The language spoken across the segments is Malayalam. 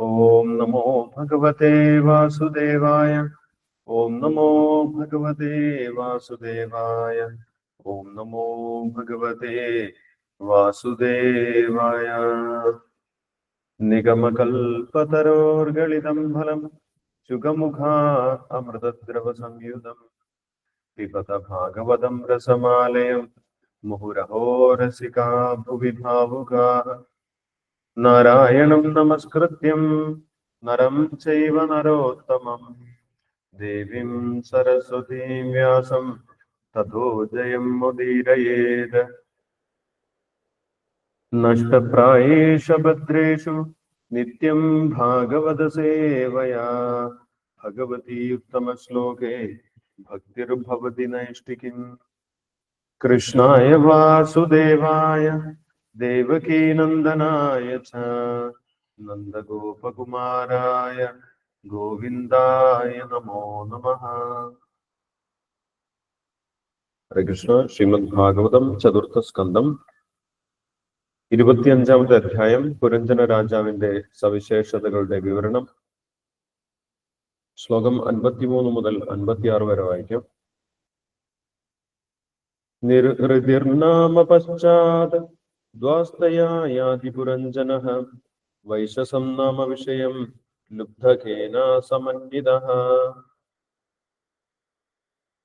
ओम नमो भगवते वासुदेवाय, ओम नमो भगवते वासुदेवाय, ओम नमो भगवते वासुदेवाय। निगमकल्पतरोर्गलितं फलं शुकमुखा अमृतद्रवसंयुतम् पिबत भागवतं रसमालयं मुहुरहो रसिका भुवि भावुकाः നാരായണം നമസ്കൃത്യം. നരം ചൈവ നരോത്തമം. ദേവീം സരസ്വതീം വ്യാസം. തഥോ ജയം മുദീരയേത്. നഷ്ടപ്രായേഷ ഭദ്രേഷു. നിത്യം ഭാഗവത സേവയാ. ഭഗവതി ഉത്തമ ശ്ലോകേ ഭക്തിർഭവതി നൈഷ്ഠികിം കൃഷ്ണായ വാസുദേവായ. देवकीनन्दनाय च नन्दगोपकुमाराय गोविन्दाय नमो नमः ഹരേ കൃഷ്ണ ശ്രീമദ് ഭാഗവതം ചതുർത്ഥ സ്കന്ധം ഇരുപത്തിയഞ്ചാമത്തെ അധ്യായം പുരഞ്ജന രാജാവിന്റെ സവിശേഷതകളുടെ വിവരണം ശ്ലോകം അൻപത്തിമൂന്ന് മുതൽ അൻപത്തിയാറ് വരെ വായിക്കാം നിർഹൃതിർനാമ പശ്ചാത് ദ്വാസ്തയാ യാതി പുരഞ്ജനഃ വൈശസം നാമ വിഷയം ലുബ്ധകേന സമന്വിതഃ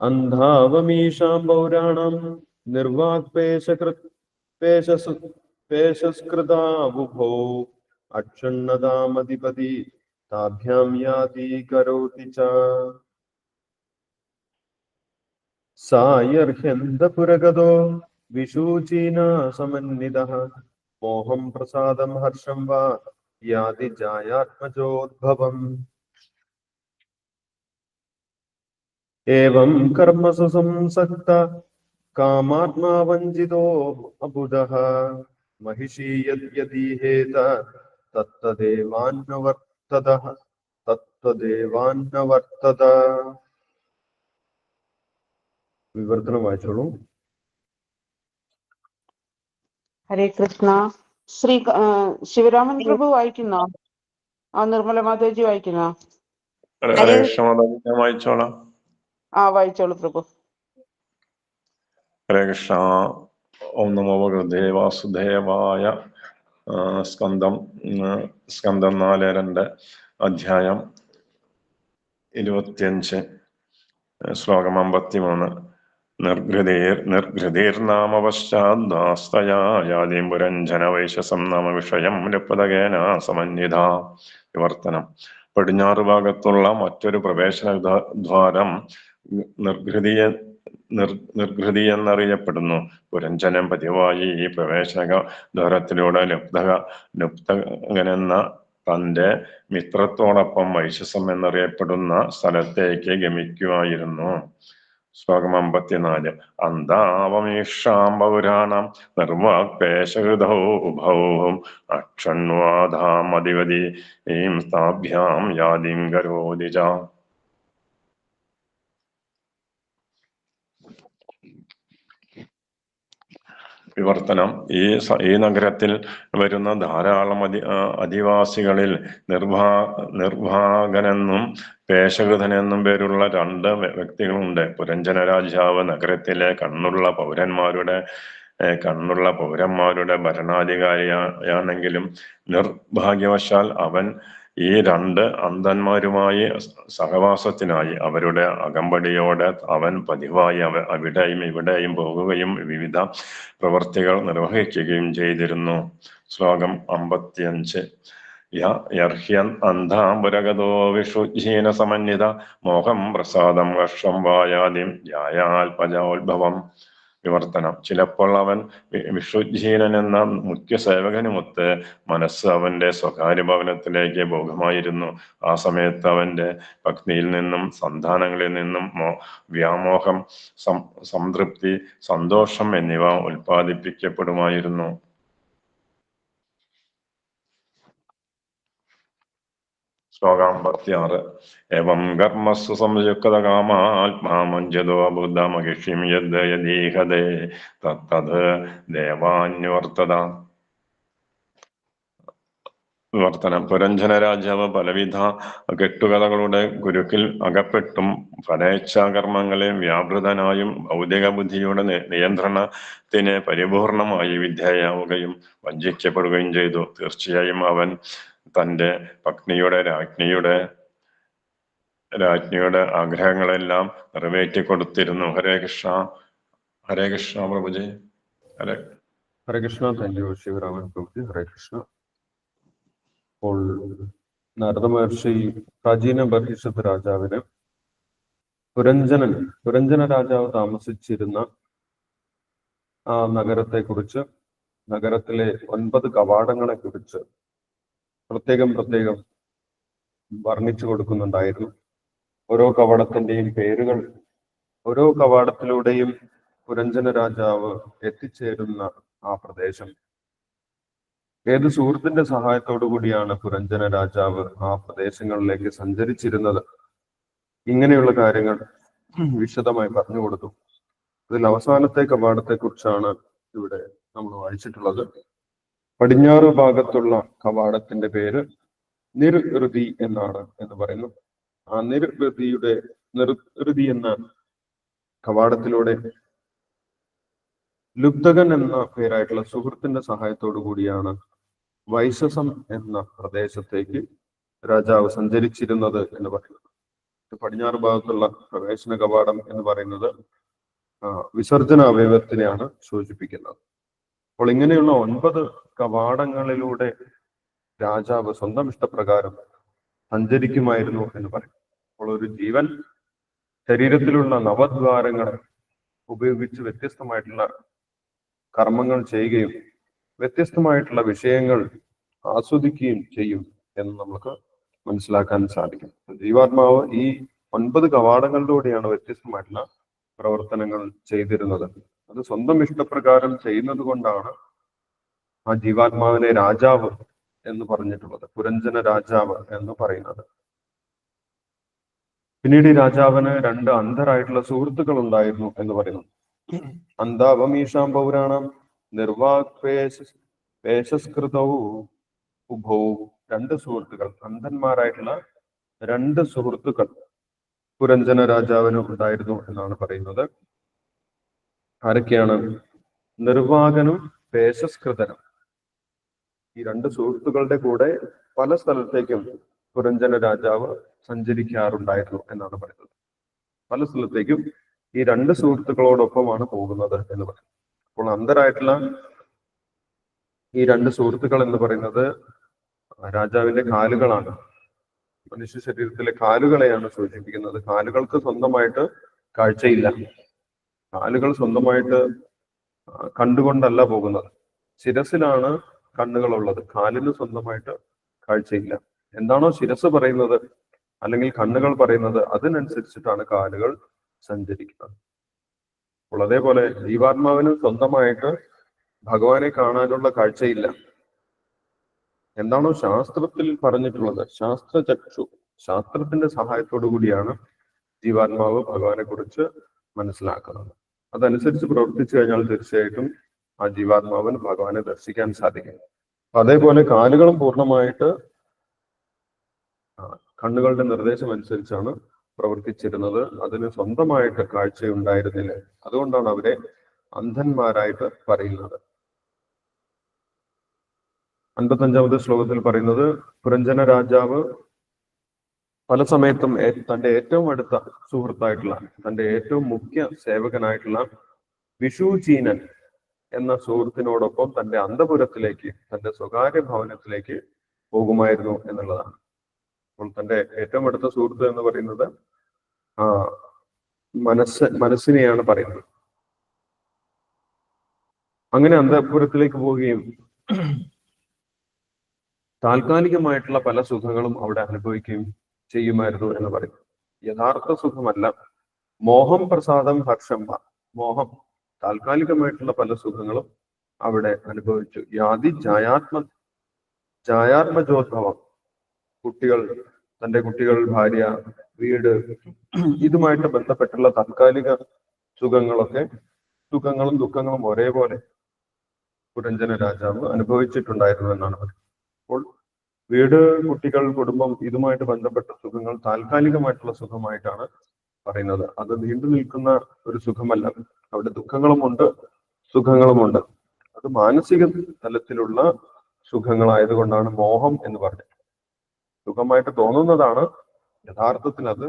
അന്ധാവമീഷാം പൗരാണം നിർവാക്പേശകൃത് പേശസ് പേശസ്കൃതാവുഭോ അക്ഷണ്ണതാമധിപതി താഭ്യാം विशूचीना समन्वितः। मोहं प्रसादं हर्षं वा यादि जायात्मजोद्भवम् एवं कर्मसु संसक्त कामात्मा वञ्चितो अबुधः। महिषी यद्यदीहेत तत्तदेवान्नवर्ततः। तत्तदेवान्नवर्तत। विवर्तनं वाचोडु ഹരേ കൃഷ്ണ. ശ്രീ ശിവരാമൻ പ്രഭു വായിക്കുന്ന? ആ നിർമ്മല മാതാജി വായിക്കുന്ന? വായിച്ചോളാം. ആ വായിച്ചോളൂ പ്രഭു. ഹരേ കൃഷ്ണ. ഓം നമോ ഭഗവതേ വാസുദേവായ സ്കന്ദം സ്കന്ധം സ്കന്ധം നാല് രണ്ട് അധ്യായം ഇരുപത്തിയഞ്ച് ശ്ലോകം അമ്പത്തിമൂന്ന്. നിർഘൃതീർ നിർഘൃതീർനാമ പശ്ചാദ്ദാസ്തയാദീം പുരഞ്ജന വൈശസം നാമ വിഷയം ലപ്പതകേന സമന്വിത. വിവർത്തനം. പടിഞ്ഞാറ് ഭാഗത്തുള്ള മറ്റൊരു പ്രവേശന ദ്വാരം നിർഘൃതിയ നിർ നിർഘൃതി എന്നറിയപ്പെടുന്നു പുരഞ്ജനം പതിവായി ഈ പ്രവേശക ദ്വാരത്തിലൂടെ ലുപ്തക ലുപ്തകനെന്ന തന്റെ മിത്രത്തോടൊപ്പം വൈശസം എന്നറിയപ്പെടുന്ന സ്ഥലത്തേക്ക് ഗമിക്കുമായിരുന്നു ശ്ലോകം അമ്പത്തിനാല് അന്താവമീഷാം പൗരാണം നിർവാക്പേശഹൃദൗ ഉഭൗ അക്ഷണ്വാധാം അധിപതി ഈം സ്ഥാഭ്യാം യാതിം കരോതി വിവർത്തനം. ഈ ഈ നഗരത്തിൽ വരുന്ന ധാരാളം അധി അധിവാസികളിൽ നിർഭാ നിർഭാഗനെന്നും പേശകൃതനെന്നും പേരുള്ള രണ്ട് വ്യക്തികളുണ്ട്. പുരഞ്ജന രാജാവ് നഗരത്തിലെ കണ്ണുള്ള പൗരന്മാരുടെ കണ്ണുള്ള പൗരന്മാരുടെ ഭരണാധികാരിയാണെങ്കിലും നിർഭാഗ്യവശാൽ അവൻ ഈ രണ്ട് അന്ധന്മാരുമായി സഹവാസത്തിനായി അവരുടെ അകമ്പടിയോടെ അവൻ പതിവായി അവ അവിടെയും ഇവിടെയും പോകുകയും വിവിധ പ്രവർത്തികൾ നിർവഹിക്കുകയും ചെയ്തിരുന്നു. ശ്ലോകം അമ്പത്തിയഞ്ച്. യർഹ്യൻ അന്ധാംബുരഗതോ വിഷുജീന സമന്വിത മോഹം പ്രസാദം വർഷം വായാദിം ജായാൽപജോത്ഭവം വിവർത്തനം. ചിലപ്പോൾ അവൻ വിശ്വജീനൻ എന്ന മുഖ്യ സേവകനുമൊത്ത് മനസ്സ് അവന്റെ സ്വകാര്യ ഭവനത്തിലേക്ക് ഭോഗമായിരുന്നു ആ സമയത്ത് അവന്റെ ഭക്തിയിൽ നിന്നും സന്താനങ്ങളിൽ നിന്നും വ്യാമോഹം സംതൃപ്തി സന്തോഷം എന്നിവ ഉൽപ്പാദിപ്പിക്കപ്പെടുമായിരുന്നു. ശ്ലോകം അമ്പത്തിയാറ് എവം കർമ്മസു സംയുക്ത കാമാത്മാമുഞ്ചതോ ബുദ്ധമഹിഷിം യദ് യദീഹതേ തത്തത് ദേവാന്യവർത്തത വിവർത്തനം. പുരഞ്ജന രാജാവ് പലവിധ കെട്ടുകഥകളുടെ ഗുരുക്കിൽ അകപ്പെട്ടും ഫലേച്ഛാകർമ്മങ്ങളിൽ വ്യാപൃതനായും ഭൗതിക ബുദ്ധിയുടെ നിയന്ത്രണത്തിന് പരിപൂർണമായി വിധേയാവുകയും വഞ്ചിക്കപ്പെടുകയും ചെയ്തു. തീർച്ചയായും അവൻ തന്റെ പത്നിയുടെ രാജ്ഞിയുടെ രാജ്ഞിയുടെ ആഗ്രഹങ്ങളെല്ലാം നിറവേറ്റി കൊടുത്തിരുന്നു ഹരേ കൃഷ്ണ. ഹരേ കൃഷ്ണ പ്രഭുജി. ഹരേ. ഹരേ കൃഷ്ണ. Thank you Sivaraman പ്രഭുജി. ഹരേ കൃഷ്ണ. അപ്പോൾ നാരദ മഹർഷി പ്രാചീന ബർഹിഷത്ത് രാജാവിന് പുരഞ്ജനൻ പുരഞ്ജന രാജാവ് താമസിച്ചിരുന്ന ആ നഗരത്തെ കുറിച്ച് നഗരത്തിലെ ഒൻപത് കവാടങ്ങളെ കുറിച്ച് പ്രത്യേകം പ്രത്യേകം വർണിച്ചു കൊടുക്കുന്നുണ്ടായിരുന്നു. ഓരോ കവാടത്തിന്റെയും പേരുകൾ ഓരോ കവാടത്തിലൂടെയും പുരഞ്ജന രാജാവ് എത്തിച്ചേരുന്ന ആ പ്രദേശം. ഏത് സുഹൃത്തിന്റെ സഹായത്തോടു കൂടിയാണ് പുരഞ്ജന രാജാവ് ആ പ്രദേശങ്ങളിലേക്ക് സഞ്ചരിച്ചിരുന്നത്? ഇങ്ങനെയുള്ള കാര്യങ്ങൾ വിശദമായി പറഞ്ഞു കൊടുത്തു. അതിൽ അവസാനത്തെ കവാടത്തെ കുറിച്ചാണ് ഇവിടെ നമ്മൾ വായിച്ചിട്ടുള്ളത്. പടിഞ്ഞാറ് ഭാഗത്തുള്ള കവാടത്തിന്റെ പേര് നിർഹൃതി എന്നാണ് എന്ന് പറയുന്നു. ആ നിർഹൃതിയുടെ നിർഹൃതി എന്ന കവാടത്തിലൂടെ ലുബ്ധകൻ എന്ന പേരായിട്ടുള്ള സുഹൃത്തിന്റെ സഹായത്തോടു കൂടിയാണ് വൈശസം എന്ന പ്രദേശത്തേക്ക് രാജാവ് സഞ്ചരിച്ചിരുന്നത് എന്ന് പറയുന്നത്. പടിഞ്ഞാറ് ഭാഗത്തുള്ള പ്രവേശന കവാടം എന്ന് പറയുന്നത് വിസർജന അവയവത്തിനെയാണ് സൂചിപ്പിക്കുന്നത്. അപ്പോൾ ഇങ്ങനെയുള്ള ഒൻപത് കവാടങ്ങളിലൂടെ രാജാവ് സ്വന്തം ഇഷ്ടപ്രകാരം സഞ്ചരിക്കുമായിരുന്നു എന്ന് പറയും. അപ്പോൾ ഒരു ജീവൻ ശരീരത്തിലുള്ള നവദ്വാരങ്ങൾ ഉപയോഗിച്ച് വ്യത്യസ്തമായിട്ടുള്ള കർമ്മങ്ങൾ ചെയ്യുകയും വ്യത്യസ്തമായിട്ടുള്ള വിഷയങ്ങൾ ആസ്വദിക്കുകയും ചെയ്യും എന്ന് നമുക്ക് മനസ്സിലാക്കാൻ സാധിക്കും. ജീവാത്മാവ് ഈ ഒൻപത് കവാടങ്ങളിലൂടെയാണ് വ്യത്യസ്തമായിട്ടുള്ള പ്രവർത്തനങ്ങൾ ചെയ്തിരുന്നത്. അത് സ്വന്തം ഇഷ്ടപ്രകാരം ചെയ്യുന്നത് കൊണ്ടാണ് ആ ജീവാത്മാവിനെ രാജാവ് എന്ന് പറഞ്ഞിട്ടുള്ളത് പുരഞ്ജന രാജാവ് എന്ന് പറയുന്നത്. പിന്നീട് ഈ രാജാവിന് രണ്ട് അന്ധരായിട്ടുള്ള സുഹൃത്തുക്കൾ ഉണ്ടായിരുന്നു എന്ന് പറയുന്നു അന്താവമീഷാം പൗരാണം നിർവാക്വേശസ്കൃതവും ഉഭവും രണ്ട് സുഹൃത്തുക്കൾ അന്ധന്മാരായിട്ടുള്ള രണ്ട് സുഹൃത്തുക്കൾ പുരഞ്ജന രാജാവിനും ഉണ്ടായിരുന്നു എന്നാണ് പറയുന്നത്. ആരൊക്കെയാണ്? നിർവാഹനും പേശസ്കൃതനും ഈ രണ്ട് സുഹൃത്തുക്കളുടെ കൂടെ പല സ്ഥലത്തേക്കും പുരഞ്ജന രാജാവ് സഞ്ചരിക്കാറുണ്ടായിരുന്നു എന്നാണ് പറയുന്നത്. പല സ്ഥലത്തേക്കും ഈ രണ്ട് സുഹൃത്തുക്കളോടൊപ്പമാണ് പോകുന്നത് എന്ന് പറയുന്നത് അപ്പോൾ അന്തരായിട്ടുള്ള ഈ രണ്ട് സുഹൃത്തുക്കൾ എന്ന് പറയുന്നത് രാജാവിന്റെ കാലുകളാണ്. മനുഷ്യ ശരീരത്തിലെ കാലുകളെയാണ് സൂചിപ്പിക്കുന്നത്. കാലുകൾക്ക് സ്വന്തമായിട്ട് കാഴ്ചയില്ല. കാലുകൾ സ്വന്തമായിട്ട് കണ്ടുകൊണ്ടല്ല പോകുന്നത്. ശിരസിലാണ് കണ്ണുകളുള്ളത്. കാലിന് സ്വന്തമായിട്ട് കാഴ്ചയില്ല. എന്താണോ ശിരസ് പറയുന്നത് അല്ലെങ്കിൽ കണ്ണുകൾ പറയുന്നത് അതിനനുസരിച്ചിട്ടാണ് കാലുകൾ സഞ്ചരിക്കുന്നത്. അപ്പോൾ അതേപോലെ ജീവാത്മാവിന് സ്വന്തമായിട്ട് ഭഗവാനെ കാണാനുള്ള കാഴ്ചയില്ല. എന്താണോ ശാസ്ത്രത്തിൽ പറഞ്ഞിട്ടുള്ളത്. ശാസ്ത്രചക്ഷു ശാസ്ത്രത്തിന്റെ സഹായത്തോടു കൂടിയാണ് ജീവാത്മാവ് ഭഗവാനെ കുറിച്ച് മനസ്സിലാക്കുന്നത്. അതനുസരിച്ച് പ്രവർത്തിച്ചു കഴിഞ്ഞാൽ തീർച്ചയായിട്ടും ആ ജീവാത്മാവിന് ഭഗവാനെ ദർശിക്കാൻ സാധിക്കും. അതേപോലെ കാലുകളും പൂർണമായിട്ട് കണ്ണുകളുടെ നിർദ്ദേശം അനുസരിച്ചാണ് പ്രവർത്തിച്ചിരുന്നത്. അതിന് സ്വന്തമായിട്ട് കാഴ്ചയുണ്ടായിരുന്നില്ല. അതുകൊണ്ടാണ് അവരെ അന്ധന്മാരായിട്ട് പറയുന്നത്. അൻപത്തഞ്ചാമത്തെ ശ്ലോകത്തിൽ പറയുന്നത് പുരഞ്ജന രാജാവ് പല സമയത്തും തന്റെ ഏറ്റവും അടുത്ത സുഹൃത്തായിട്ടുള്ള തന്റെ ഏറ്റവും മുഖ്യ സേവകനായിട്ടുള്ള വിഷുചീനൻ എന്ന സുഹൃത്തിനോടൊപ്പം തന്റെ അന്തപുരത്തിലേക്ക് തന്റെ സ്വകാര്യ ഭവനത്തിലേക്ക് പോകുമായിരുന്നു എന്നുള്ളതാണ്. അപ്പോൾ തന്റെ ഏറ്റവും അടുത്ത സുഹൃത്ത് എന്ന് പറയുന്നത് ആ മനസ്സ് മനസ്സിനെയാണ് പറയുന്നത്. അങ്ങനെ അന്തപുരത്തിലേക്ക് പോവുകയും താൽക്കാലികമായിട്ടുള്ള പല സുഖങ്ങളും അവിടെ അനുഭവിക്കുകയും ചെയ്യുമായിരുന്നു എന്ന് പറയും. യഥാർത്ഥ സുഖമല്ല. മോഹം പ്രസാദം ഹർഷം മോഹം. താൽക്കാലികമായിട്ടുള്ള പല സുഖങ്ങളും അവിടെ അനുഭവിച്ചു. യാതി ജായാത്മ ജായാത്മജോദ്ഭവം കുട്ടികൾ തന്റെ കുട്ടികൾ ഭാര്യ വീട് ഇതുമായിട്ട് ബന്ധപ്പെട്ടുള്ള താൽക്കാലിക സുഖങ്ങളൊക്കെ സുഖങ്ങളും ദുഃഖങ്ങളും ഒരേപോലെ പുരഞ്ജന രാജാവ് അനുഭവിച്ചിട്ടുണ്ടായിരുന്നു എന്നാണ് പറയുന്നത്. അപ്പോൾ വീട് കുട്ടികൾ കുടുംബം ഇതുമായിട്ട് ബന്ധപ്പെട്ട സുഖങ്ങൾ താൽക്കാലികമായിട്ടുള്ള സുഖമായിട്ടാണ് പറയുന്നത്. അത് നീണ്ടു നിൽക്കുന്ന ഒരു സുഖമല്ല. അവിടെ ദുഃഖങ്ങളുമുണ്ട് സുഖങ്ങളുമുണ്ട്. അത് മാനസിക തലത്തിലുള്ള സുഖങ്ങളായതുകൊണ്ടാണ് മോഹം എന്ന് പറഞ്ഞത്. സുഖമായിട്ട് തോന്നുന്നതാണ് യഥാർത്ഥത്തിൽ അത്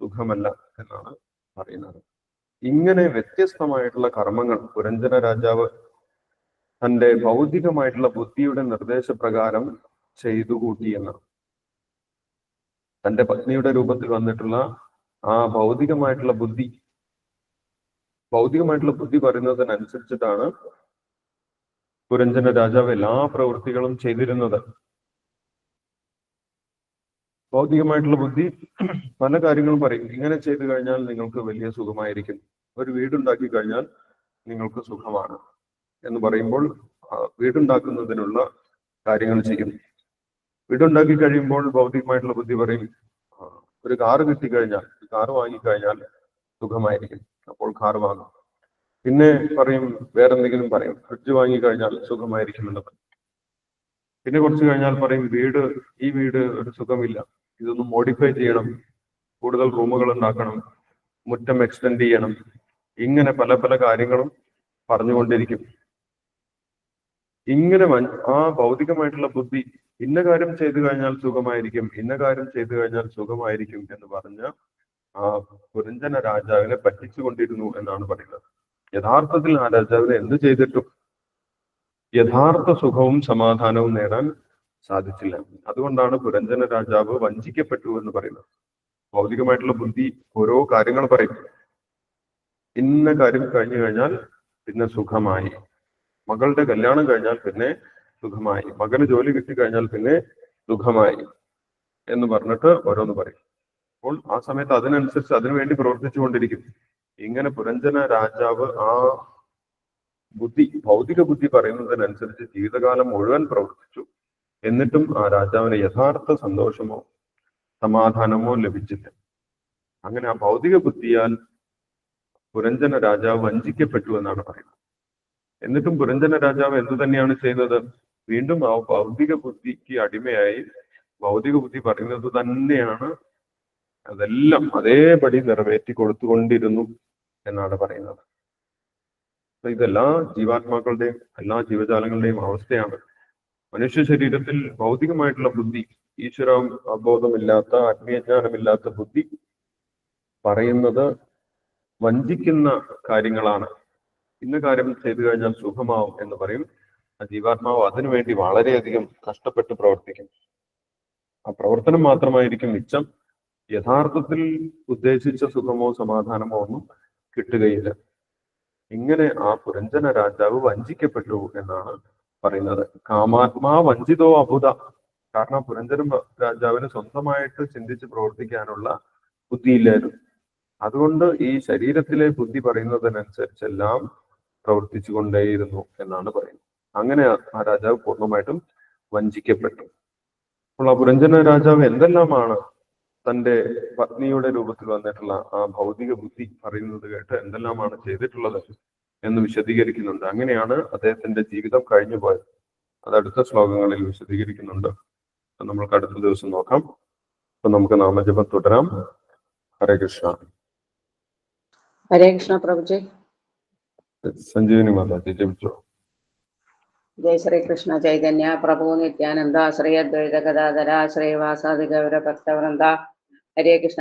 സുഖമല്ല എന്നാണ് പറയുന്നത്. ഇങ്ങനെ വ്യത്യസ്തമായിട്ടുള്ള കർമ്മങ്ങൾ പുരഞ്ജന രാജാവ് തന്റെ ഭൗതികമായിട്ടുള്ള ബുദ്ധിയുടെ നിർദ്ദേശപ്രകാരം ചെയ്തു കൂട്ടി എന്നാണ് തന്റെ പത്നിയുടെ രൂപത്തിൽ വന്നിട്ടുള്ള ആ ഭൗതികമായിട്ടുള്ള ബുദ്ധി ഭൗതികമായിട്ടുള്ള ബുദ്ധി പറയുന്നതിനനുസരിച്ചിട്ടാണ് പുരഞ്ജന രാജാവ് എല്ലാ പ്രവൃത്തികളും ചെയ്തിരുന്നത്. ഭൗതികമായിട്ടുള്ള ബുദ്ധി പല കാര്യങ്ങളും പറയും. ഇങ്ങനെ ചെയ്തു കഴിഞ്ഞാൽ നിങ്ങൾക്ക് വലിയ സുഖമായിരിക്കും. ഒരു വീടുണ്ടാക്കി കഴിഞ്ഞാൽ നിങ്ങൾക്ക് സുഖമാണ് എന്ന് പറയുമ്പോൾ വീടുണ്ടാക്കുന്നതിനുള്ള കാര്യങ്ങൾ ചെയ്യും. വീടുണ്ടാക്കി കഴിയുമ്പോൾ ഭൗതികമായിട്ടുള്ള ബുദ്ധി പറയും ഒരു കാറ് കിട്ടിക്കഴിഞ്ഞാൽ ഒരു കാറ് വാങ്ങിക്കഴിഞ്ഞാൽ സുഖമായിരിക്കും. അപ്പോൾ കാറ് വാങ്ങും. പിന്നെ പറയും വേറെന്തെങ്കിലും പറയും ഫ്രിഡ്ജ് വാങ്ങിക്കഴിഞ്ഞാൽ സുഖമായിരിക്കും എന്ന് പറയും. പിന്നെ കുറച്ച് കഴിഞ്ഞാൽ പറയും വീട് ഈ വീട് ഒരു സുഖമില്ല. ഇതൊന്ന് മോഡിഫൈ ചെയ്യണം. കൂടുതൽ റൂമുകൾ ഉണ്ടാക്കണം. മുറ്റം എക്സ്റ്റെൻഡ് ചെയ്യണം. ഇങ്ങനെ പല പല കാര്യങ്ങളും പറഞ്ഞുകൊണ്ടിരിക്കും. ഇങ്ങനെ ആ ഭൗതികമായിട്ടുള്ള ബുദ്ധി ഇന്ന കാര്യം ചെയ്തു കഴിഞ്ഞാൽ സുഖമായിരിക്കും ഇന്ന കാര്യം ചെയ്തു കഴിഞ്ഞാൽ സുഖമായിരിക്കും എന്ന് പറഞ്ഞ ആ പുരഞ്ജന രാജാവിനെ പറ്റിച്ചുകൊണ്ടിരുന്നു എന്നാണ് പറയുന്നത്. യഥാർത്ഥത്തിൽ ആ രാജാവിനെ എന്ത് ചെയ്തിട്ടും? യഥാർത്ഥ സുഖവും സമാധാനവും നേടാൻ സാധിച്ചില്ല. അതുകൊണ്ടാണ് പുരഞ്ജന രാജാവ് വഞ്ചിക്കപ്പെട്ടു എന്ന് പറയുന്നത്. ഭൗതികമായിട്ടുള്ള ബുദ്ധി ഓരോ കാര്യങ്ങൾ പറയും. ഇന്ന കാര്യം കഴിഞ്ഞു കഴിഞ്ഞാൽ പിന്നെ സുഖമായി. മകളുടെ കല്യാണം കഴിഞ്ഞാൽ പിന്നെ സുഖമായി. മകന് ജോലി കിട്ടി കഴിഞ്ഞാൽ പിന്നെ സുഖമായി എന്ന് പറഞ്ഞിട്ട് ഓരോന്ന് പറയും. അപ്പോൾ ആ സമയത്ത് അതിനനുസരിച്ച് അതിനുവേണ്ടി പ്രവർത്തിച്ചുകൊണ്ടിരിക്കും. ഇങ്ങനെ പുരഞ്ജന രാജാവ് ആ ബുദ്ധി ഭൗതിക ബുദ്ധി പറയുന്നതിനനുസരിച്ച് ജീവിതകാലം മുഴുവൻ പ്രവർത്തിച്ചു. എന്നിട്ടും ആ രാജാവിന് യഥാർത്ഥ സന്തോഷമോ സമാധാനമോ ലഭിച്ചില്ല. അങ്ങനെ ആ ഭൗതിക ബുദ്ധിയാൽ പുരഞ്ജന രാജാവ് വഞ്ചിക്കപ്പെട്ടു എന്നാണ് പറയുന്നത്. എന്നിട്ടും പുരഞ്ജന രാജാവ് എന്തു തന്നെയാണ് ചെയ്യുന്നത് വീണ്ടും ആ ഭൗതിക ബുദ്ധിക്ക് അടിമയായി ഭൗതിക ബുദ്ധി പറയുന്നത് തന്നെയാണ്. അതെല്ലാം അതേപടി നിറവേറ്റി കൊടുത്തുകൊണ്ടിരുന്നു എന്നാണ് പറയുന്നത്. ഇതെല്ലാ ജീവാത്മാക്കളുടെയും എല്ലാ ജീവജാലങ്ങളുടെയും അവസ്ഥയാണ്. മനുഷ്യ ശരീരത്തിൽ ഭൗതികമായിട്ടുള്ള ബുദ്ധി ഈശ്വര അവബോധമില്ലാത്ത ആത്മീയജ്ഞാനമില്ലാത്ത ബുദ്ധി പറയുന്നത് വഞ്ചിക്കുന്ന കാര്യങ്ങളാണ്. ഇന്ന കാര്യം ചെയ്തു കഴിഞ്ഞാൽ സുഖമാവും എന്ന് പറയും. ആ ജീവാത്മാവ് അതിനുവേണ്ടി വളരെയധികം കഷ്ടപ്പെട്ട് പ്രവർത്തിക്കും. ആ പ്രവർത്തനം മാത്രമായിരിക്കും മിച്ചം. യഥാർത്ഥത്തിൽ ഉദ്ദേശിച്ച സുഖമോ സമാധാനമോ ഒന്നും കിട്ടുകയില്ല. ഇങ്ങനെ ആ പുരഞ്ജന രാജാവ് വഞ്ചിക്കപ്പെട്ടു എന്നാണ് പറയുന്നത്. കാമാത്മാ വഞ്ചിതോ അബുധ കാരണം പുരഞ്ജന രാജാവിന് സ്വന്തമായിട്ട് ചിന്തിച്ച് പ്രവർത്തിക്കാനുള്ള ബുദ്ധിയില്ലായിരുന്നു. അതുകൊണ്ട് ഈ ശരീരത്തിലെ ബുദ്ധി പറയുന്നതിനനുസരിച്ചെല്ലാം പ്രവർത്തിച്ചു കൊണ്ടേയിരുന്നു എന്നാണ് പറയുന്നത്. അങ്ങനെ ആ- രാജാവ് പൂർണമായിട്ടും വഞ്ചിക്കപ്പെട്ടു. അപ്പോൾ ആ പുരഞ്ജന രാജാവ് എന്തെല്ലാമാണ് തന്റെ പത്നിയുടെ രൂപത്തിൽ വന്നിട്ടുള്ള ആ ഭൗതിക ബുദ്ധി പറയുന്നത് കേട്ട് എന്തെല്ലാമാണ് ചെയ്തിട്ടുള്ളത് എന്ന് വിശദീകരിക്കുന്നുണ്ട്. അങ്ങനെയാണ് അദ്ദേഹത്തിന്റെ ജീവിതം കഴിഞ്ഞു പോയത്. അത് അടുത്ത ശ്ലോകങ്ങളിൽ വിശദീകരിക്കുന്നുണ്ട്. നമ്മൾക്ക് അടുത്ത ദിവസം നോക്കാം. അപ്പൊ നമുക്ക് നാമജപം തുടരാം. ഹരേ കൃഷ്ണ. ഹരേ കൃഷ്ണ പ്രഭുജി. സഞ്ജീവനി മാതാജി ജപിച്ചോ. ജയ ശ്രീകൃഷ്ണ ചൈതന്യ പ്രഭു നിത്യാനന്ദ ശ്രീ അദ്വൈത ഗദാധര ശ്രീവാസാദി ഗൗര ഭക്തവൃന്ദ ഹരേ കൃഷ്ണ.